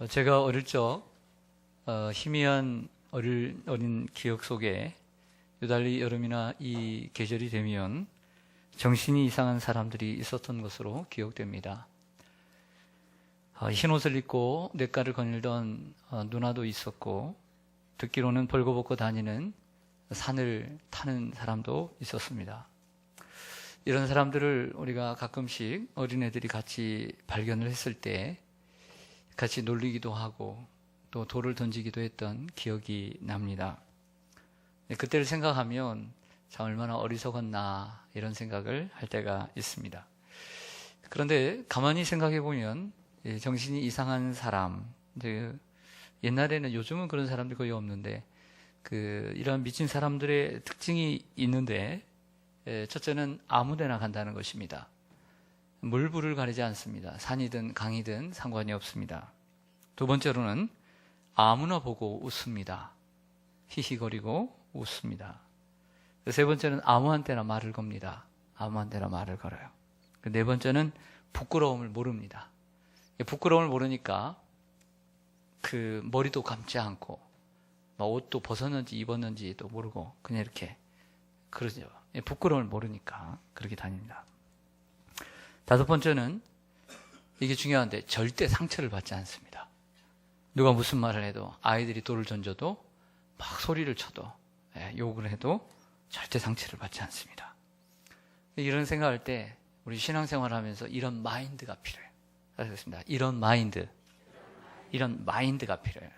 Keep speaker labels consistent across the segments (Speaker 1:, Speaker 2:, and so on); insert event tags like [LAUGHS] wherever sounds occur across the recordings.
Speaker 1: 어, 제가 어릴 적 어, 희미한 어릴, 어린 기억 속에 유달리 여름이나 이 계절이 되면 정신이 이상한 사람들이 있었던 것으로 기억됩니다. 어, 흰 옷을 입고 냇가를 거닐던 어, 누나도 있었고 듣기로는 벌거벗고 다니는 산을 타는 사람도 있었습니다. 이런 사람들을 우리가 가끔씩 어린애들이 같이 발견을 했을 때 같이 놀리기도 하고 또 돌을 던지기도 했던 기억이 납니다. 네, 그때를 생각하면 참 얼마나 어리석었나 이런 생각을 할 때가 있습니다. 그런데 가만히 생각해 보면 예, 정신이 이상한 사람, 옛날에는 요즘은 그런 사람들이 거의 없는데 그 이런 미친 사람들의 특징이 있는데 예, 첫째는 아무데나 간다는 것입니다. 물불을 가리지 않습니다. 산이든 강이든 상관이 없습니다. 두 번째로는 아무나 보고 웃습니다. 히히거리고 웃습니다. 세 번째는 아무한테나 말을 겁니다. 아무한테나 말을 걸어요. 그네 번째는 부끄러움을 모릅니다. 부끄러움을 모르니까 그 머리도 감지 않고 막 옷도 벗었는지 입었는지도 모르고 그냥 이렇게 그러죠. 예, 부끄러움을 모르니까 그렇게 다닙니다. 다섯 번째는 이게 중요한데 절대 상처를 받지 않습니다. 누가 무슨 말을 해도 아이들이 돌을 던져도 막 소리를 쳐도 예, 욕을 해도 절대 상처를 받지 않습니다. 이런 생각할 때 우리 신앙생활 하면서 이런 마인드가 필요해요. 알겠습니다. 이런 마인드. 이런 마인드가 필요해요.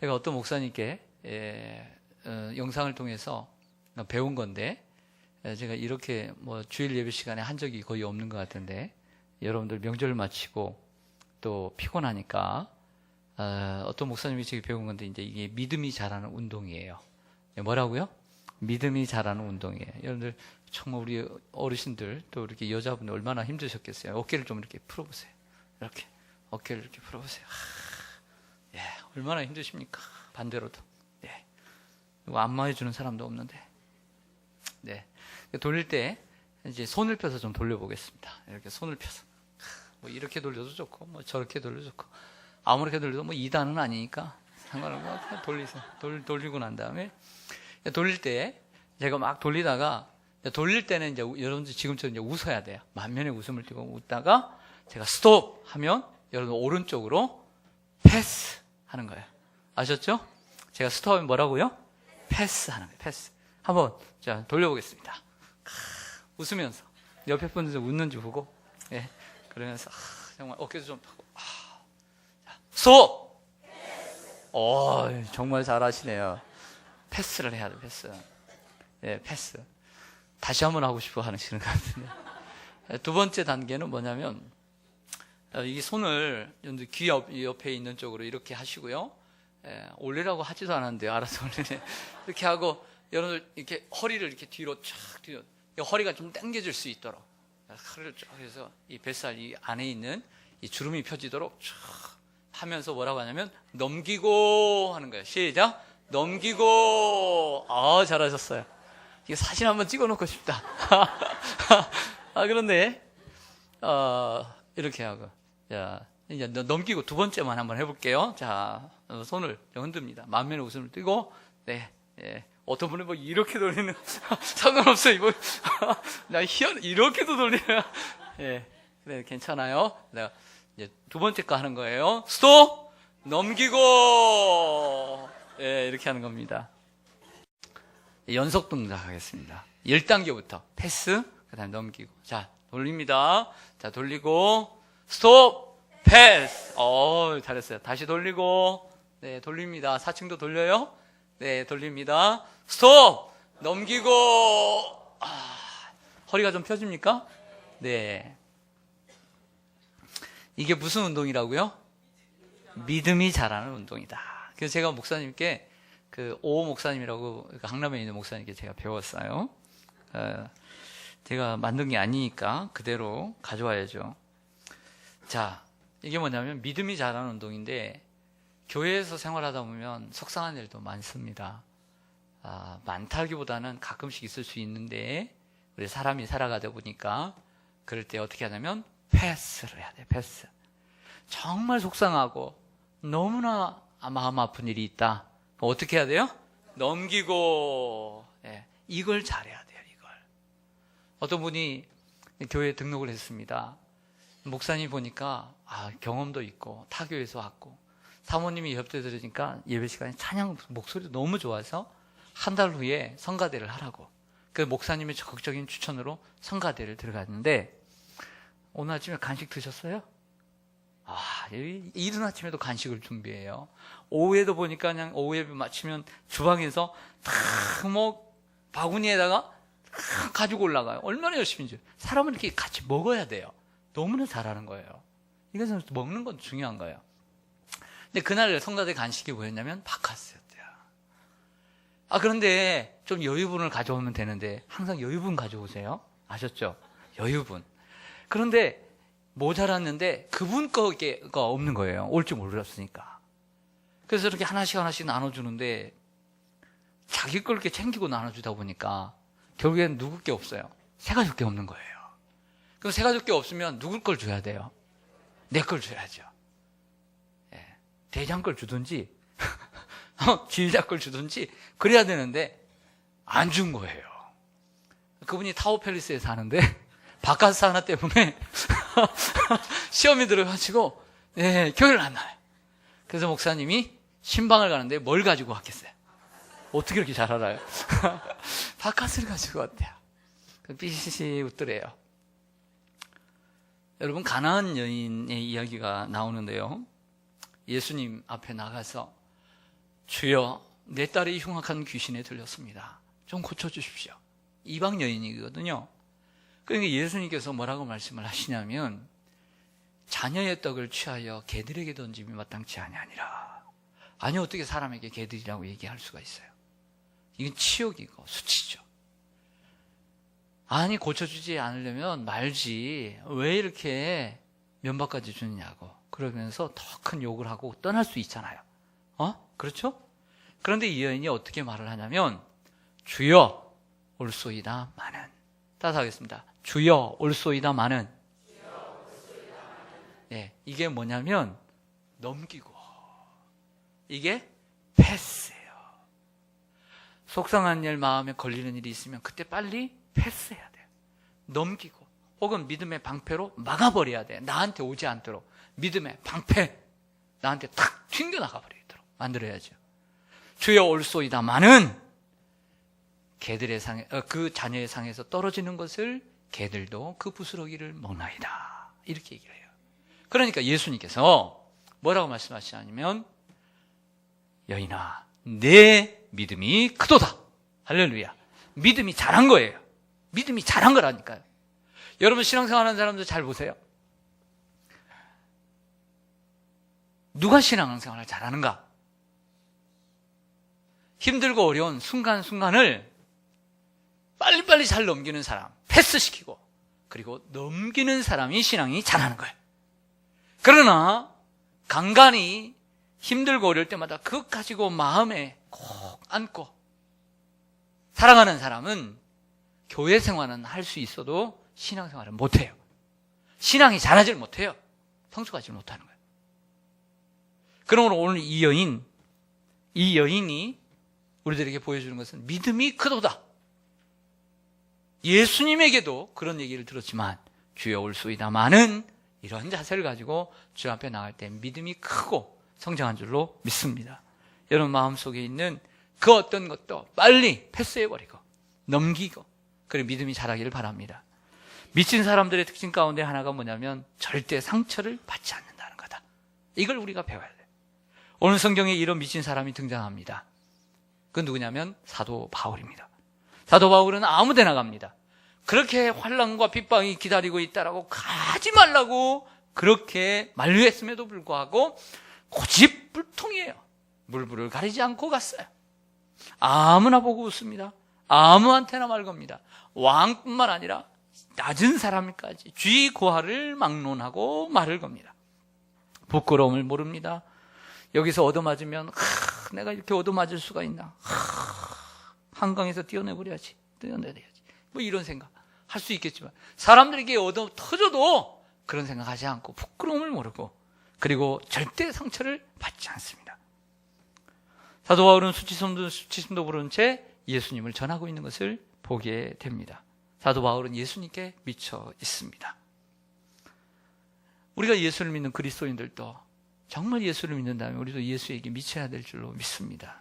Speaker 1: 제가 어떤 목사님께 예, 어, 영상을 통해서 배운 건데 예, 제가 이렇게 뭐 주일 예배 시간에 한 적이 거의 없는 것 같은데 여러분들 명절 마치고 또 피곤하니까 어, 어떤 목사님이 제게 배운 건데 이제 이게 믿음이 자라는 운동이에요. 예, 뭐라고요? 믿음이 자라는 운동이에요. 여러분들 정말 우리 어르신들 또 이렇게 여자분들 얼마나 힘드셨겠어요. 어깨를 좀 이렇게 풀어보세요. 이렇게 어깨를 이렇게 풀어보세요. 하, 예, 얼마나 힘드십니까? 반대로도. 예. 안마해 주는 사람도 없는데. 네. 돌릴 때 이제 손을 펴서 좀 돌려보겠습니다. 이렇게 손을 펴서. [LAUGHS] 뭐 이렇게 돌려도 좋고 뭐 저렇게 돌려도 좋고 아무렇게 돌려도 뭐 2단은 아니니까 상관없고 돌리세요. 돌, 돌리고 난 다음에 돌릴 때 제가 막 돌리다가 돌릴 때는 이제 여러분들 지금처럼 이제 웃어야 돼요. 만면에 웃음을 띠고 웃다가 제가 스톱 하면 여러분 오른쪽으로 패스 하는 거예요. 아셨죠? 제가 스톱하면 뭐라고요? 패스 하는 거예요. 패스. 한번 자 돌려보겠습니다. 크, 웃으면서 옆에 분들 웃는지 보고 예 그러면서 아, 정말 어깨도 좀 펴고 아, 자, 스톱. 어 정말 잘하시네요. 패스를 해야 돼 패스. 예 패스. 다시 한번 하고 싶어 하시는 것 같은데. 예, 두 번째 단계는 뭐냐면 어, 이 손을 귀 옆, 옆에 있는 쪽으로 이렇게 하시고요. 예, 올리라고 하지도 않았는데 알아서 올리네. 이렇게 하고 여러분들 이렇게 허리를 이렇게 뒤로 쫙 뒤로 이 허리가 좀 당겨질 수 있도록 허리를 쫙 해서 이 뱃살 이 안에 있는 이 주름이 펴지도록 쫙 하면서 뭐라고 하냐면 넘기고 하는 거예요. 시작. 넘기고 아 잘하셨어요. 이거 사진 한번 찍어 놓고 싶다. [LAUGHS] 아 그런데 어, 이렇게 하고 자 이제 넘기고 두 번째만 한번 해 볼게요. 자 어, 손을 흔듭니다. 만면에 웃음을 띄고 네 예. 어떤 분은 뭐 이렇게 돌리는 [LAUGHS] 상관없어요. 뭐, [LAUGHS] 나 희한 이렇게도 돌리나 [LAUGHS] 예 그래 괜찮아요. 내가 이제 두 번째 거 하는 거예요. 스톱 넘기고 예 이렇게 하는 겁니다. 연속 동작 하겠습니다. 1단계부터 패스, 그 다음에 넘기고. 자, 돌립니다. 자, 돌리고, 스톱, 패스. 어 잘했어요. 다시 돌리고, 네, 돌립니다. 4층도 돌려요. 네, 돌립니다. 스톱, 넘기고, 아, 허리가 좀 펴집니까? 네. 이게 무슨 운동이라고요? 믿음이 자라는 운동이다. 그래서 제가 목사님께 그 오 목사님이라고 강남에 있는 목사님께 제가 배웠어요. 어, 제가 만든 게 아니니까 그대로 가져와야죠. 자, 이게 뭐냐면 믿음이 자라는 운동인데 교회에서 생활하다 보면 속상한 일도 많습니다. 아, 많다기보다는 가끔씩 있을 수 있는데 우리 사람이 살아가다 보니까 그럴 때 어떻게 하냐면 패스를 해야 돼. 패스. 정말 속상하고 너무나 마음 아픈 일이 있다. 어떻게 해야 돼요? 넘기고 예, 이걸 잘해야 돼요. 이걸 어떤 분이 교회에 등록을 했습니다. 목사님 보니까 아, 경험도 있고 타교에서 왔고 사모님이 옆에 들으니까 예배 시간에 찬양 목소리도 너무 좋아서 한 달 후에 성가대를 하라고 그 목사님의 적극적인 추천으로 성가대를 들어갔는데 오늘 아침에 간식 드셨어요? 아, 이- 이른 아침에도 간식을 준비해요. 오후에도 보니까 그냥 오후 예배 마치면 주방에서 탁뭐 바구니에다가 탁 가지고 올라가요. 얼마나 열심인지. 사람은 이렇게 같이 먹어야 돼요. 너무나 잘하는 거예요. 이것은 먹는 건 중요한 거예요. 근데 그날 성가대 간식이 뭐였냐면 바카스였대요. 아, 그런데 좀 여유분을 가져오면 되는데 항상 여유분 가져오세요. 아셨죠? 여유분. 그런데 모자랐는데 그분 거가 없는 거예요. 올 줄 몰랐으니까. 그래서 이렇게 하나씩 하나씩 나눠주는데 자기 걸 이렇게 챙기고 나눠주다 보니까 결국엔 누구 게 없어요. 세 가족 게 없는 거예요. 그럼 세 가족 게 없으면 누굴 걸 줘야 돼요? 내 걸 줘야죠. 예. 대장 걸 주든지, [LAUGHS] 어, 지휘자 걸 주든지, 그래야 되는데, 안 준 거예요. 그분이 타워팰리스에 사는데, [LAUGHS] 바카스 하나 때문에, [LAUGHS] 시험이 들어가지고, 예, 교회를 안 나와요. 그래서 목사님이 신방을 가는데 뭘 가지고 왔겠어요? 어떻게 이렇게 잘 알아요? 바카스를 가지고 왔대요. 그 삐시시 웃더래요. 여러분 가나안 여인의 이야기가 나오는데요. 예수님 앞에 나가서 주여 내 딸이 흉악한 귀신에 들렸습니다. 좀 고쳐 주십시오. 이방 여인이거든요. 그러니까 예수님께서 뭐라고 말씀을 하시냐면 자녀의 떡을 취하여 개들에게 던짐이 마땅치 아니하니라. 아니 어떻게 사람에게 개들이라고 얘기할 수가 있어요? 이건 치욕이고 수치죠. 아니 고쳐주지 않으려면 말지 왜 이렇게 면박까지 주느냐고 그러면서 더 큰 욕을 하고 떠날 수 있잖아요. 어? 그렇죠? 그런데 이 여인이 어떻게 말을 하냐면 주여 올소이다 마는 따라서 하겠습니다. 주여 올소이다 마는 예, 이게 뭐냐면 넘기고 이게 패스예요. 속상한 일 마음에 걸리는 일이 있으면 그때 빨리 패스해야 돼요. 넘기고 혹은 믿음의 방패로 막아버려야 돼. 나한테 오지 않도록 믿음의 방패 나한테 탁 튕겨나가 버리도록 만들어야죠. 주여 올소이다마는 개들의 상에 어, 그 자녀의 상에서 떨어지는 것을 개들도 그 부스러기를 먹나이다 이렇게 얘기를 해요. 그러니까 예수님께서 뭐라고 말씀하시냐면 여인아 내 믿음이 크도다 할렐루야 믿음이 잘한 거예요. 믿음이 잘한 거라니까요. 여러분 신앙생활하는 사람들 잘 보세요. 누가 신앙생활을 잘하는가? 힘들고 어려운 순간순간을 빨리빨리 잘 넘기는 사람, 패스시키고, 그리고 넘기는 사람이 신앙이 잘하는 거예요. 그러나, 간간히 힘들고 어려울 때마다 그것 가지고 마음에 꼭 안고, 사랑하는 사람은 교회 생활은 할 수 있어도 신앙 생활은 못해요. 신앙이 잘하질 못해요. 성숙하지 못하는 거예요. 그러므로 오늘 이 여인, 이 여인이 우리들에게 보여주는 것은 믿음이 크도다. 예수님에게도 그런 얘기를 들었지만 주여 올수이다마는 이런 자세를 가지고 주 앞에 나갈 때 믿음이 크고 성장한 줄로 믿습니다. 여러분 마음속에 있는 그 어떤 것도 빨리 패스해버리고 넘기고 그리고 믿음이 자라기를 바랍니다. 미친 사람들의 특징 가운데 하나가 뭐냐면 절대 상처를 받지 않는다는 거다. 이걸 우리가 배워야 돼요. 오늘 성경에 이런 미친 사람이 등장합니다. 그 누구냐면 사도 바울입니다. 사도 바울은 아무 데나 갑니다. 그렇게 환란과 핍박이 기다리고 있다라고 가지 말라고 그렇게 만류했음에도 불구하고 고집불통이에요. 물불을 가리지 않고 갔어요. 아무나 보고 웃습니다. 아무한테나 말 겁니다. 왕뿐만 아니라 낮은 사람까지 쥐 고하를 막론하고 말을 겁니다. 부끄러움을 모릅니다. 여기서 얻어맞으면 하, 내가 이렇게 얻어맞을 수가 있나? 하, 한강에서 뛰어내버려야지. 뛰어내야지. 뭐 이런 생각 할 수 있겠지만 사람들에게 얻어 터져도 그런 생각하지 않고 부끄러움을 모르고 그리고 절대 상처를 받지 않습니다. 사도 바울은 수치심도 수치심도 부른 채 예수님을 전하고 있는 것을 보게 됩니다. 사도 바울은 예수님께 미쳐 있습니다. 우리가 예수를 믿는 그리스도인들도 정말 예수를 믿는다면 우리도 예수에게 미쳐야 될 줄로 믿습니다.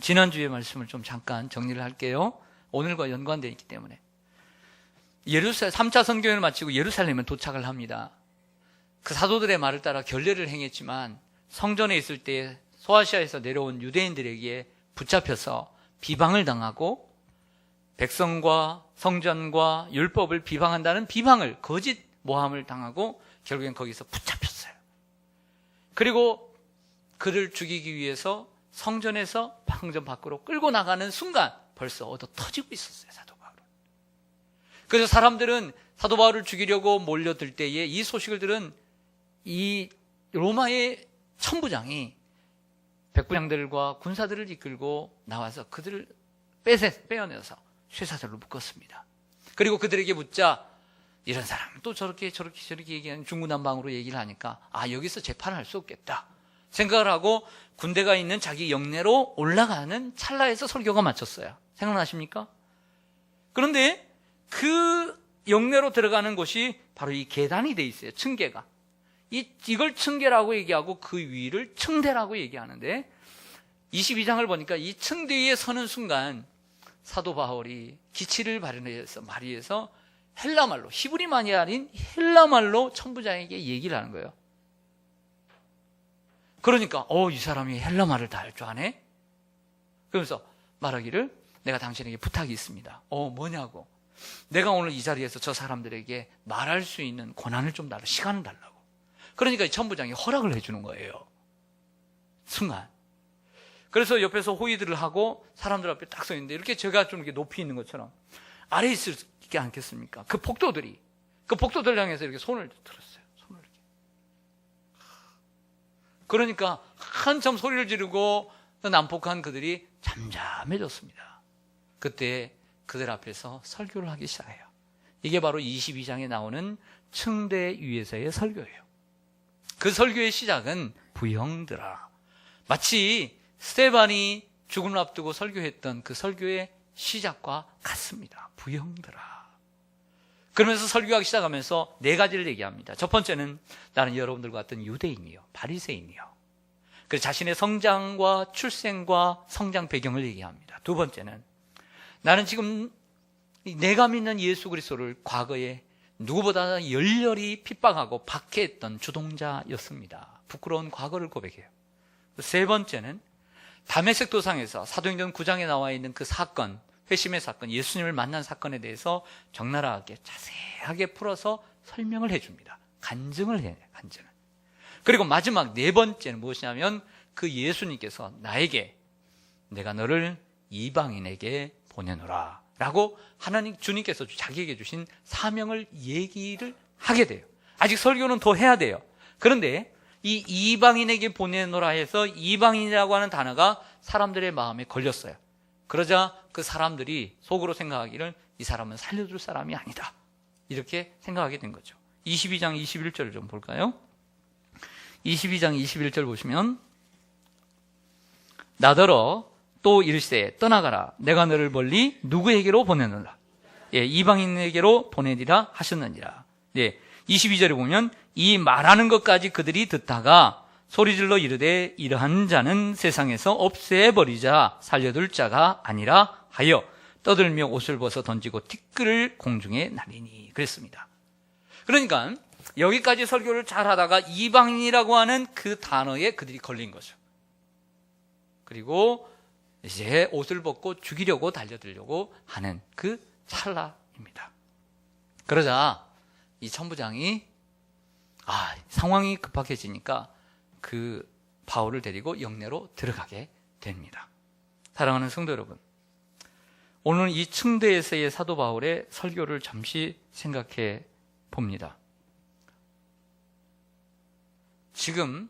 Speaker 1: 지난주의 말씀을 좀 잠깐 정리를 할게요. 오늘과 연관되어 있기 때문에. 예루살렘, 3차 선교회를 마치고 예루살렘에 도착을 합니다. 그 사도들의 말을 따라 결례를 행했지만 성전에 있을 때 소아시아에서 내려온 유대인들에게 붙잡혀서 비방을 당하고 백성과 성전과 율법을 비방한다는 비방을 거짓 모함을 당하고 결국엔 거기서 붙잡혔어요. 그리고 그를 죽이기 위해서 성전에서 성전 밖으로 끌고 나가는 순간 벌써 얻어 터지고 있었어요, 사도 바울은. 그래서 사람들은 사도 바울을 죽이려고 몰려들 때에 이 소식을 들은 이 로마의 천부장이 백부장들과 군사들을 이끌고 나와서 그들을 빼세, 빼어내서 쇠사슬로 묶었습니다. 그리고 그들에게 묻자 이런 사람 또 저렇게 저렇게 저렇게 얘기하는 중구난방으로 얘기를 하니까 아 여기서 재판을 할수 없겠다 생각을 하고 군대가 있는 자기 영내로 올라가는 찰나에서 설교가 마쳤어요. 생각나십니까? 그런데 그 영내로 들어가는 곳이 바로 이 계단이 돼 있어요. 층계가. 이, 이걸 층계라고 얘기하고 그 위를 층대라고 얘기하는데 22장을 보니까 이 층대 위에 서는 순간 사도 바울이 기치를 발현해서 마리에서 헬라말로 히브리만이 아닌 헬라말로 천부장에게 얘기를 하는 거예요. 그러니까 어 이 사람이 헬라말을 다 할 줄 아네. 그러면서 말하기를 내가 당신에게 부탁이 있습니다. 어 뭐냐고. 내가 오늘 이 자리에서 저 사람들에게 말할 수 있는 권한을 좀 달라 시간을 달라고. 그러니까 이 천부장이 허락을 해주는 거예요. 순간. 그래서 옆에서 호의들을 하고 사람들 앞에 딱 서 있는데 이렇게 제가 좀 이렇게 높이 있는 것처럼 아래에 있지 않겠습니까? 그 복도들이 그 복도들 향해서 이렇게 손을 들었어요. 손을 이렇게. 그러니까 한참 소리를 지르고 난폭한 그들이 잠잠해졌습니다. 그때 그들 앞에서 설교를 하기 시작해요. 이게 바로 22장에 나오는 층대 위에서의 설교예요. 그 설교의 시작은 부형들아. 마치 스테반이 죽음을 앞두고 설교했던 그 설교의 시작과 같습니다. 부형들아. 그러면서 설교하기 시작하면서 네 가지를 얘기합니다. 첫 번째는 나는 여러분들과 같은 유대인이요. 바리새인이요. 그래서 자신의 성장과 출생과 성장 배경을 얘기합니다. 두 번째는 나는 지금 내가 믿는 예수 그리스도를 과거에 누구보다 열렬히 핍박하고 박해했던 주동자였습니다. 부끄러운 과거를 고백해요. 세 번째는 담에색 도상에서 사도행전 9장에 나와 있는 그 사건, 회심의 사건, 예수님을 만난 사건에 대해서 적나라하게 자세하게 풀어서 설명을 해줍니다. 간증을 해요, 간증을. 그리고 마지막 네 번째는 무엇이냐면 그 예수님께서 나에게 내가 너를 이방인에게 보내노라. 라고 하나님 주님께서 자기에게 주신 사명을 얘기를 하게 돼요. 아직 설교는 더 해야 돼요. 그런데 이 이방인에게 보내노라 해서 이방인이라고 하는 단어가 사람들의 마음에 걸렸어요. 그러자 그 사람들이 속으로 생각하기를 이 사람은 살려줄 사람이 아니다. 이렇게 생각하게 된 거죠. 22장 21절을 좀 볼까요? 22장 21절 보시면 나더러 또 일세 떠나가라 내가 너를 멀리 누구에게로 보내느라 예, 이방인에게로 보내리라 하셨느니라. 예, 22절에 보면 이 말하는 것까지 그들이 듣다가 소리질러 이르되 이러한 자는 세상에서 없애버리자 살려둘 자가 아니라 하여 떠들며 옷을 벗어 던지고 티끌을 공중에 날리니 그랬습니다. 그러니까 여기까지 설교를 잘 하다가 이방인이라고 하는 그 단어에 그들이 걸린 거죠. 그리고 이제 옷을 벗고 죽이려고 달려들려고 하는 그 찰나입니다. 그러자 이 천부장이 아, 상황이 급박해지니까 그 바울을 데리고 영내로 들어가게 됩니다. 사랑하는 성도 여러분. 오늘 이 층대에서의 사도 바울의 설교를 잠시 생각해 봅니다. 지금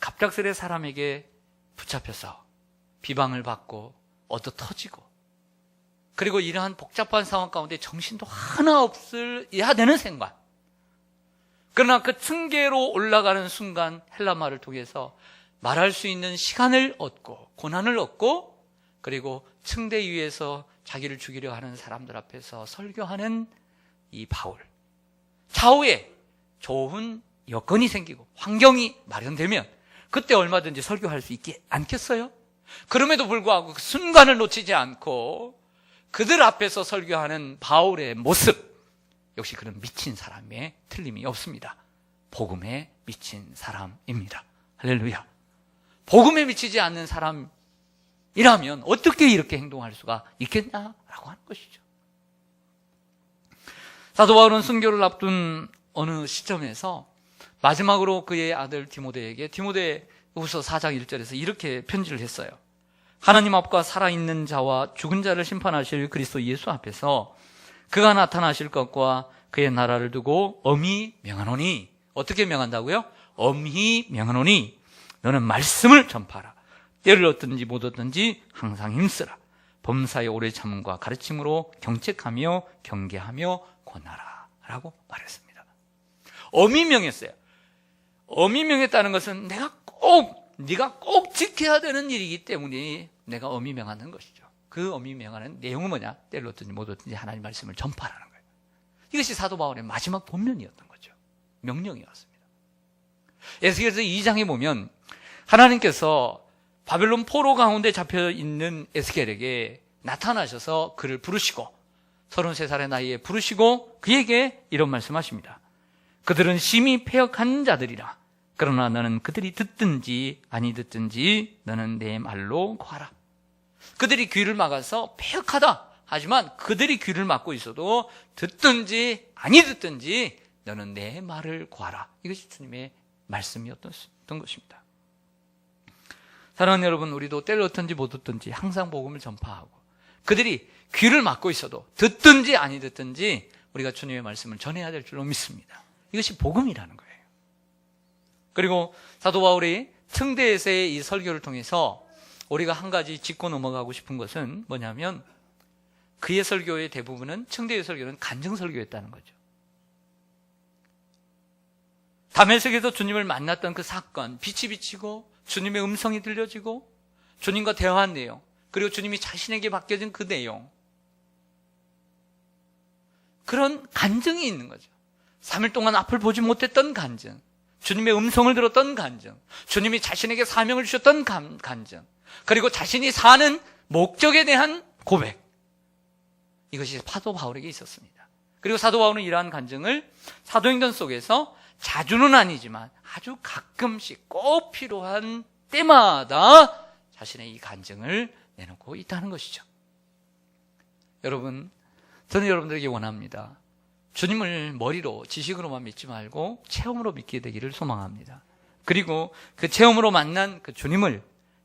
Speaker 1: 갑작스레 사람에게 붙잡혀서 비방을 받고 얻어 터지고 그리고 이러한 복잡한 상황 가운데 정신도 하나 없어야 되는 생각. 그러나 그 층계로 올라가는 순간 헬라말을 통해서 말할 수 있는 시간을 얻고 고난을 얻고 그리고 층대 위에서 자기를 죽이려 하는 사람들 앞에서 설교하는 이 바울. 차후에 좋은 여건이 생기고 환경이 마련되면 그때 얼마든지 설교할 수 있지 않겠어요? 그럼에도 불구하고 그 순간을 놓치지 않고 그들 앞에서 설교하는 바울의 모습 역시 그런 미친 사람의 틀림이 없습니다. 복음에 미친 사람입니다. 할렐루야. 복음에 미치지 않는 사람이라면 어떻게 이렇게 행동할 수가 있겠냐라고 하는 것이죠. 사도 바울은 순교를 앞둔 어느 시점에서 마지막으로 그의 아들 디모데에게 디모데 후서 4장 1절에서 이렇게 편지를 했어요. 하나님 앞과 살아있는 자와 죽은 자를 심판하실 그리스도 예수 앞에서 그가 나타나실 것과 그의 나라를 두고 엄히 명하노니 어떻게 명한다고요? 엄히 명하노니 너는 말씀을 전파하라. 때를 얻든지 못 얻든지 항상 힘쓰라. 범사의 오래 참음과 가르침으로 경책하며 경계하며 권하라. 라고 말했습니다. 엄히 명했어요. 엄히 명했다는 것은 내가 꼭, 네가 꼭 지켜야 되는 일이기 때문에 내가 엄히 명하는 것이죠. 그 엄히 명하는 내용은 뭐냐? 때를 얻든지 못 얻든지 하나님 말씀을 전파하라는 거예요. 이것이 사도 바울의 마지막 본면이었던 거죠. 명령이었습니다. 에스겔서 2장에 보면 하나님께서 바벨론 포로 가운데 잡혀 있는 에스겔에게 나타나셔서 그를 부르시고 33살의 나이에 부르시고 그에게 이런 말씀하십니다. 그들은 심히 폐역한 자들이라. 그러나 너는 그들이 듣든지 아니 듣든지 너는 내 말로 구하라. 그들이 귀를 막아서 폐역하다. 하지만 그들이 귀를 막고 있어도 듣든지 아니 듣든지 너는 내 말을 구하라. 이것이 주님의 말씀이었던 것입니다. 사랑하는 여러분, 우리도 때를 얻든지 못 얻든지 항상 복음을 전파하고 그들이 귀를 막고 있어도 듣든지 아니 듣든지 우리가 주님의 말씀을 전해야 될 줄로 믿습니다. 이것이 복음이라는 거예요. 그리고 사도 바울이 청대에서의 이 설교를 통해서 우리가 한 가지 짚고 넘어가고 싶은 것은 뭐냐면 그의 설교의 대부분은 청대의 설교는 간증 설교였다는 거죠. 담에색에서 주님을 만났던 그 사건, 빛이 비치고 주님의 음성이 들려지고 주님과 대화한 내용, 그리고 주님이 자신에게 맡겨진 그 내용. 그런 간증이 있는 거죠. 3일 동안 앞을 보지 못했던 간증. 주님의 음성을 들었던 간증. 주님이 자신에게 사명을 주셨던 간, 간증. 그리고 자신이 사는 목적에 대한 고백. 이것이 사도 바울에게 있었습니다. 그리고 사도 바울은 이러한 간증을 사도행전 속에서 자주는 아니지만 아주 가끔씩 꼭 필요한 때마다 자신의 이 간증을 내놓고 있다는 것이죠. 여러분, 저는 여러분들에게 원합니다. 주님을 머리로 지식으로만 믿지 말고 체험으로 믿게 되기를 소망합니다. 그리고 그 체험으로 만난 그 주님을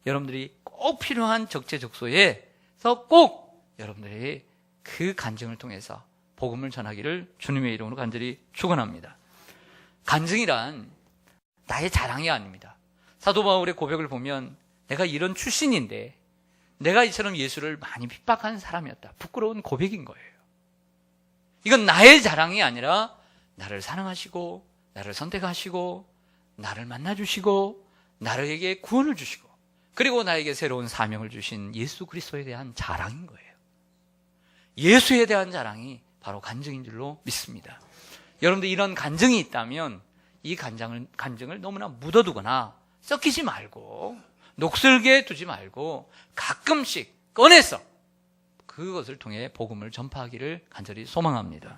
Speaker 1: 여러분들이 꼭 필요한 적재적소에서 꼭 여러분들이 그 간증을 통해서 복음을 전하기를 주님의 이름으로 간절히 축원합니다. 간증이란 나의 자랑이 아닙니다. 사도 바울의 고백을 보면 내가 이런 출신인데 내가 이처럼 예수를 많이 핍박한 사람이었다. 부끄러운 고백인 거예요. 이건 나의 자랑이 아니라 나를 사랑하시고 나를 선택하시고 나를 만나주시고 나에게 구원을 주시고 그리고 나에게 새로운 사명을 주신 예수 그리스도에 대한 자랑인 거예요. 예수에 대한 자랑이 바로 간증인 줄로 믿습니다. 여러분들 이런 간증이 있다면 이 간장을, 간증을 너무나 묻어두거나 썩히지 말고 녹슬게 두지 말고 가끔씩 꺼내서 그것을 통해 복음을 전파하기를 간절히 소망합니다.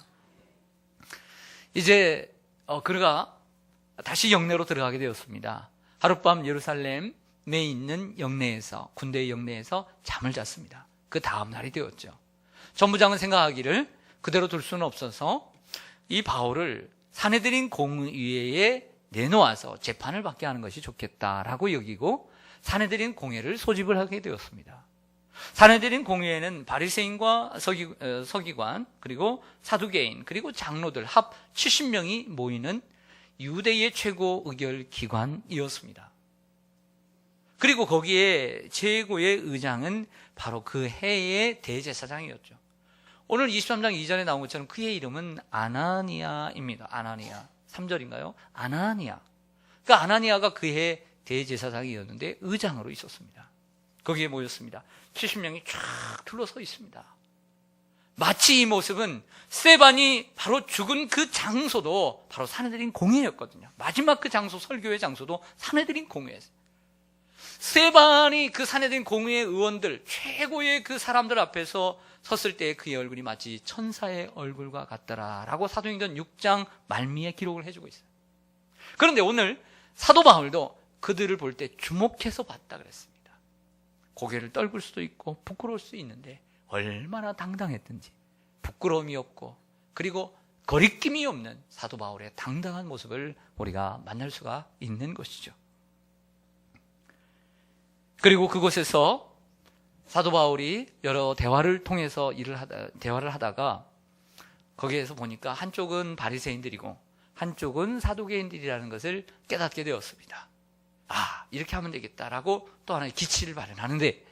Speaker 1: 이제 어, 그가 다시 영내로 들어가게 되었습니다. 하룻밤 예루살렘에 있는 영내에서 군대의 영내에서 잠을 잤습니다. 그 다음 날이 되었죠. 전부장은 생각하기를 그대로 둘 수는 없어서 이 바울을 사내들인 공의회에 내놓아서 재판을 받게 하는 것이 좋겠다라고 여기고 사내들인 공회를 소집을 하게 되었습니다. 사내들인 공회에는 바리새인과 서기, 어, 서기관 그리고 사두개인 그리고 장로들 합 70명이 모이는 유대의 최고 의결 기관이었습니다. 그리고 거기에 최고의 의장은 바로 그 해의 대제사장이었죠. 오늘 23장 이전에 나온 것처럼 그의 이름은 아나니아입니다. 아나니아. 3절인가요? 아나니아. 그 아나니아가 그해 대제사장이었는데 의장으로 있었습니다. 거기에 모였습니다. 70명이 쫙 둘러서 있습니다. 마치 이 모습은 세반이 바로 죽은 그 장소도 바로 사내들인 공회였거든요. 마지막 그 장소, 설교의 장소도 사내들인 공회였어요. 세반이 그 사내들인 공회의 의원들, 최고의 그 사람들 앞에서 섰을 때 그의 얼굴이 마치 천사의 얼굴과 같더라라고 사도행전 6장 말미에 기록을 해주고 있어요. 그런데 오늘 사도 바울도 그들을 볼 때 주목해서 봤다 그랬습니다. 고개를 떨굴 수도 있고 부끄러울 수 있는데 얼마나 당당했든지 부끄러움이 없고 그리고 거리낌이 없는 사도 바울의 당당한 모습을 우리가 만날 수가 있는 것이죠. 그리고 그곳에서 사도 바울이 여러 대화를 통해서 일을 하다 대화를 하다가 거기에서 보니까 한쪽은 바리새인들이고 한쪽은 사도개인들이라는 것을 깨닫게 되었습니다. 아 이렇게 하면 되겠다라고 또 하나의 기치를 발현하는데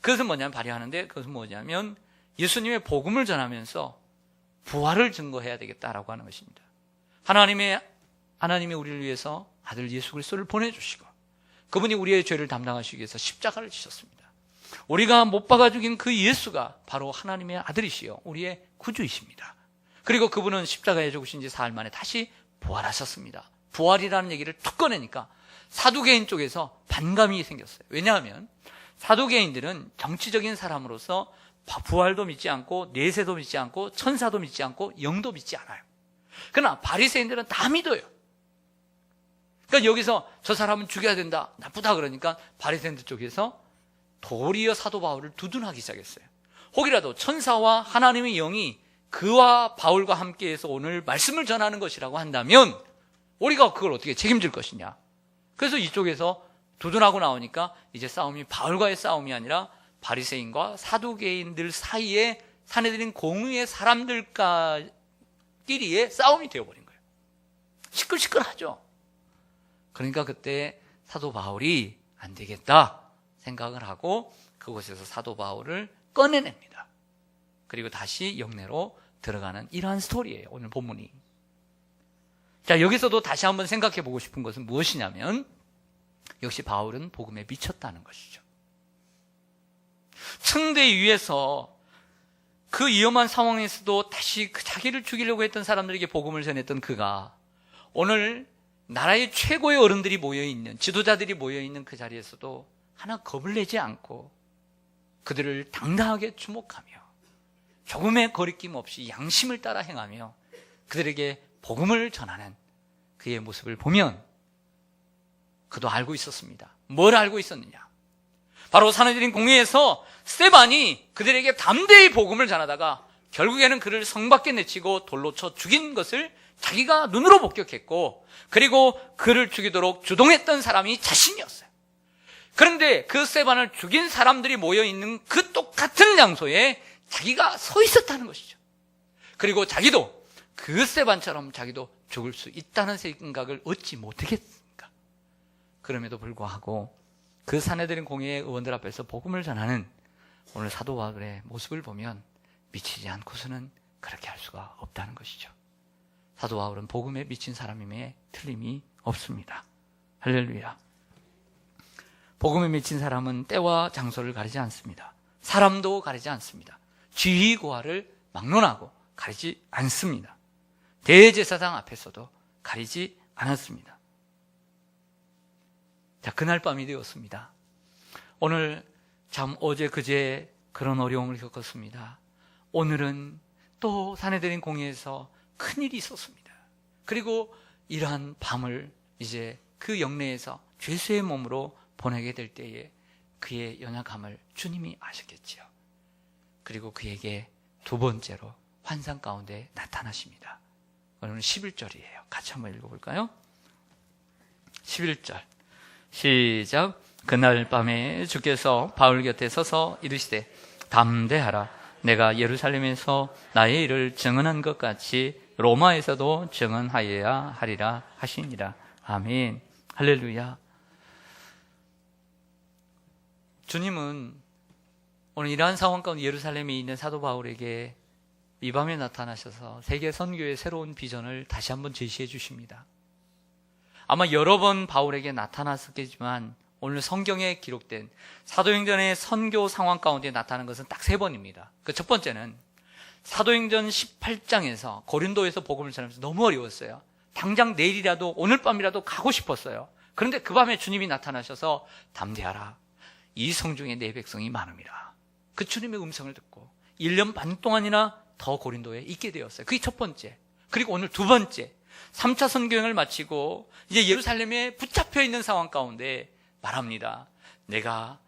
Speaker 1: 그것은 뭐냐면 발휘하는데 그것은 뭐냐면 예수님의 복음을 전하면서 부활을 증거해야 되겠다라고 하는 것입니다. 하나님의 하나님이 우리를 위해서 아들 예수 그리스도를 보내 주시고 그분이 우리의 죄를 담당하시기 위해서 십자가를 지셨습니다. 우리가 못 박아 죽인 그 예수가 바로 하나님의 아들이시요 우리의 구주이십니다. 그리고 그분은 십자가에 죽으신 지 사흘 만에 다시 부활하셨습니다. 부활이라는 얘기를 툭 꺼내니까 사두개인 쪽에서 반감이 생겼어요. 왜냐하면 사두개인들은 정치적인 사람으로서 부활도 믿지 않고 내세도 믿지 않고 천사도 믿지 않고 영도 믿지 않아요. 그러나 바리새인들은 다 믿어요. 그러니까 여기서 저 사람은 죽여야 된다, 나쁘다 그러니까 바리새인들 쪽에서 도리어 사도 바울을 두둔하기 시작했어요. 혹이라도 천사와 하나님의 영이 그와 바울과 함께해서 오늘 말씀을 전하는 것이라고 한다면 우리가 그걸 어떻게 책임질 것이냐? 그래서 이쪽에서 두둔하고 나오니까 이제 싸움이 바울과의 싸움이 아니라 바리새인과 사두개인들 사이에 사내들인 공의의 사람들끼리의 싸움이 되어버린 거예요. 시끌시끌하죠. 그러니까 그때 사도 바울이 안 되겠다 생각을 하고 그곳에서 사도 바울을 꺼내냅니다. 그리고 다시 영내로 들어가는 이러한 스토리예요. 오늘 본문이. 자, 여기서도 다시 한번 생각해 보고 싶은 것은 무엇이냐면 역시 바울은 복음에 미쳤다는 것이죠. 승대 위에서 그 위험한 상황에서도 다시 그 자기를 죽이려고 했던 사람들에게 복음을 전했던 그가 오늘 나라의 최고의 어른들이 모여있는, 지도자들이 모여있는 그 자리에서도 하나 겁을 내지 않고 그들을 당당하게 주목하며 조금의 거리낌 없이 양심을 따라 행하며 그들에게 복음을 전하는 그의 모습을 보면 그도 알고 있었습니다. 뭘 알고 있었느냐? 바로 사내들인 공회에서 스테반이 그들에게 담대히 복음을 전하다가 결국에는 그를 성 밖에 내치고 돌로 쳐 죽인 것을 자기가 눈으로 목격했고 그리고 그를 죽이도록 주동했던 사람이 자신이었어요. 그런데 그 스테반을 죽인 사람들이 모여 있는 그 똑같은 장소에 자기가 서 있었다는 것이죠. 그리고 자기도 그 스테반처럼 자기도 죽을 수 있다는 생각을 얻지 못하겠습니까? 그럼에도 불구하고 그 사내들인 공회의 의원들 앞에서 복음을 전하는 오늘 사도 바울의 모습을 보면 미치지 않고서는 그렇게 할 수가 없다는 것이죠. 사도 바울은 복음에 미친 사람임에 틀림이 없습니다. 할렐루야. 복음에 미친 사람은 때와 장소를 가리지 않습니다. 사람도 가리지 않습니다. 지휘고하를 막론하고 가리지 않습니다. 대제사장 앞에서도 가리지 않았습니다. 자, 그날 밤이 되었습니다. 오늘 참 어제 그제 그런 어려움을 겪었습니다. 오늘은 또 사내들인 공회에서 큰일이 있었습니다. 그리고 이러한 밤을 이제 그 영내에서 죄수의 몸으로 보내게 될 때에 그의 연약함을 주님이 아셨겠지요. 그리고 그에게 두 번째로 환상 가운데 나타나십니다. 오늘 11절이에요. 같이 한번 읽어볼까요? 11절. 시작. 그날 밤에 주께서 바울 곁에 서서 이르시되 담대하라. 내가 예루살렘에서 나의 일을 증언한 것 같이 로마에서도 증언하여야 하리라 하시니라. 아멘. 할렐루야. 주님은 오늘 이러한 상황 가운데 예루살렘에 있는 사도 바울에게 이 밤에 나타나셔서 세계 선교의 새로운 비전을 다시 한번 제시해 주십니다. 아마 여러 번 바울에게 나타났었겠지만 오늘 성경에 기록된 사도행전의 선교 상황 가운데 나타난 것은 딱 세 번입니다. 그 첫 번째는 사도행전 18장에서 고린도에서 복음을 전하면서 너무 어려웠어요. 당장 내일이라도 오늘 밤이라도 가고 싶었어요. 그런데 그 밤에 주님이 나타나셔서 담대하라. 이 성중에 내 백성이 많음이라. 그 주님의 음성을 듣고 1년 반 동안이나 더 고린도에 있게 되었어요. 그게 첫 번째. 그리고 오늘 두 번째. 3차 선교행을 마치고 이제 예루살렘에 붙잡혀 있는 상황 가운데 말합니다. 내가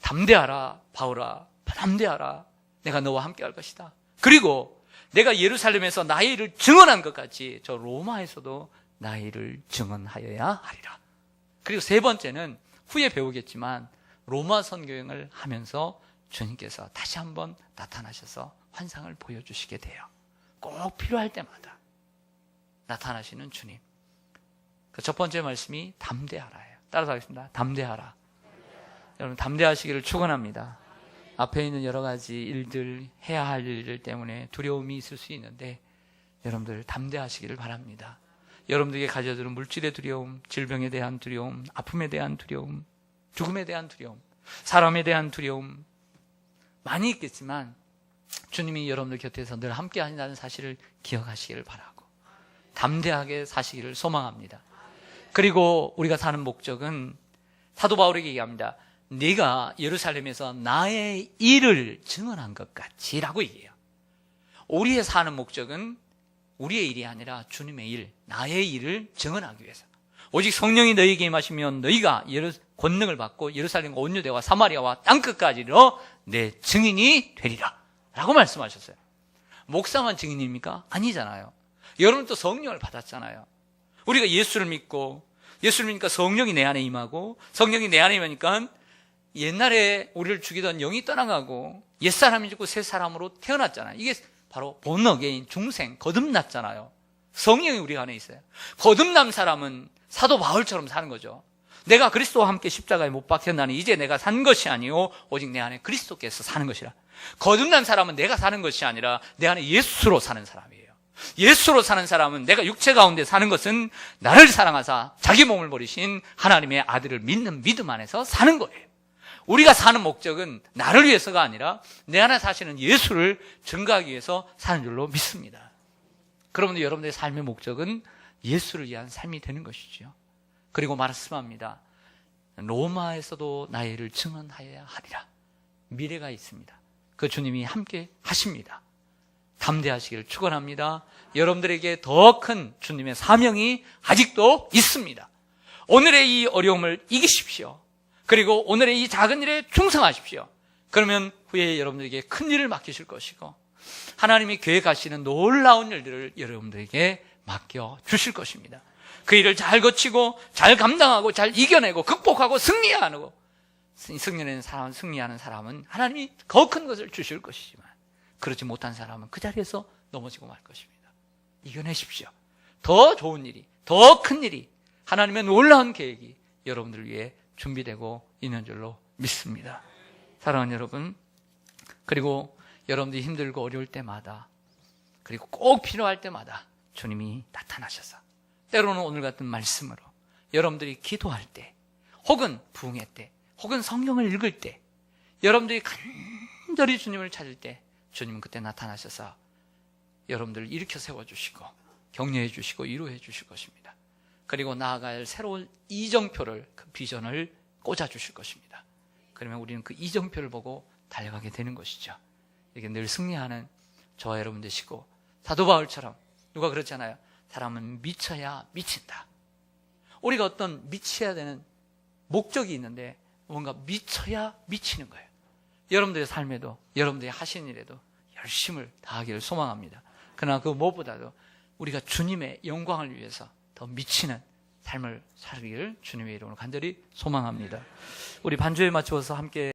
Speaker 1: 담대하라, 바울아, 담대하라. 내가 너와 함께 할 것이다. 그리고 내가 예루살렘에서 나의 일을 증언한 것 같이 저 로마에서도 나의 일을 증언하여야 하리라. 그리고 세 번째는 후에 배우겠지만 로마 선교행을 하면서 주님께서 다시 한번 나타나셔서 환상을 보여주시게 돼요. 꼭 필요할 때마다 나타나시는 주님. 그 첫 번째 말씀이 담대하라예요. 따라서 하겠습니다. 담대하라. 여러분 담대하시기를 축원합니다. 앞에 있는 여러 가지 일들 해야 할 일들 때문에 두려움이 있을 수 있는데 여러분들 담대하시기를 바랍니다. 여러분들에게 가져들은 물질의 두려움, 질병에 대한 두려움, 아픔에 대한 두려움, 죽음에 대한 두려움, 사람에 대한 두려움 많이 있겠지만 주님이 여러분들 곁에서 늘 함께 하신다는 사실을 기억하시기를 바라고 담대하게 사시기를 소망합니다. 그리고 우리가 사는 목적은 사도 바울에게 얘기합니다. 네가 예루살렘에서 나의 일을 증언한 것 같이라고 얘기해요. 우리의 사는 목적은 우리의 일이 아니라 주님의 일, 나의 일을 증언하기 위해서. 오직 성령이 너희에게 임하시면 너희가 예루, 권능을 받고 예루살렘과 온유대와 사마리아와 땅끝까지로 내 증인이 되리라. 라고 말씀하셨어요. 목사만 증인입니까? 아니잖아요. 여러분도 성령을 받았잖아요. 우리가 예수를 믿고 예수를 믿으니까 성령이 내 안에 임하고 성령이 내 안에 임하니까 옛날에 우리를 죽이던 영이 떠나가고 옛사람이 죽고 새 사람으로 태어났잖아요. 이게 바로 본어게인 중생 거듭났잖아요. 성령이 우리 안에 있어요. 거듭난 사람은 사도 바울처럼 사는 거죠. 내가 그리스도와 함께 십자가에 못 박혔나니 이제 내가 산 것이 아니요 오직 내 안에 그리스도께서 사는 것이라. 거듭난 사람은 내가 사는 것이 아니라 내 안에 예수로 사는 사람이에요. 예수로 사는 사람은 내가 육체 가운데 사는 것은 나를 사랑하사 자기 몸을 버리신 하나님의 아들을 믿는 믿음 안에서 사는 거예요. 우리가 사는 목적은 나를 위해서가 아니라 내 안에 사시는 예수를 증거하기 위해서 사는 줄로 믿습니다. 그러면 여러분들의 삶의 목적은 예수를 위한 삶이 되는 것이죠. 그리고 말씀합니다. 로마에서도 나의 일을 증언하여야 하리라. 미래가 있습니다. 그 주님이 함께 하십니다. 담대하시기를 축원합니다. 여러분들에게 더 큰 주님의 사명이 아직도 있습니다. 오늘의 이 어려움을 이기십시오. 그리고 오늘의 이 작은 일에 충성하십시오. 그러면 후에 여러분들에게 큰 일을 맡기실 것이고 하나님이 계획하시는 놀라운 일들을 여러분들에게 맡겨 주실 것입니다. 그 일을 잘 거치고 잘 감당하고 잘 이겨내고 극복하고 승리하고 승리하는 사람, 승리하는 사람은 하나님이 더 큰 것을 주실 것이지만 그렇지 못한 사람은 그 자리에서 넘어지고 말 것입니다. 이겨내십시오. 더 좋은 일이, 더 큰 일이 하나님의 놀라운 계획이 여러분들 위해 준비되고 있는 줄로 믿습니다. 사랑하는 여러분, 그리고 여러분들이 힘들고 어려울 때마다 그리고 꼭 필요할 때마다 주님이 나타나셔서 때로는 오늘 같은 말씀으로 여러분들이 기도할 때 혹은 부흥회 때 혹은 성경을 읽을 때 여러분들이 간절히 주님을 찾을 때 주님은 그때 나타나셔서 여러분들을 일으켜 세워주시고 격려해 주시고 위로해 주실 것입니다. 그리고 나아갈 새로운 이정표를 그 비전을 꽂아 주실 것입니다. 그러면 우리는 그 이정표를 보고 달려가게 되는 것이죠. 이게 늘 승리하는 저와 여러분 되시고 사도 바울처럼 누가 그렇잖아요. 사람은 미쳐야 미친다. 우리가 어떤 미쳐야 되는 목적이 있는데 뭔가 미쳐야 미치는 거예요. 여러분들의 삶에도 여러분들이 하신 일에도 열심을 다하기를 소망합니다. 그러나 그 무엇보다도 우리가 주님의 영광을 위해서 더 미치는 삶을 살기를 주님의 이름으로 간절히 소망합니다. 우리 반주에 맞추어서 함께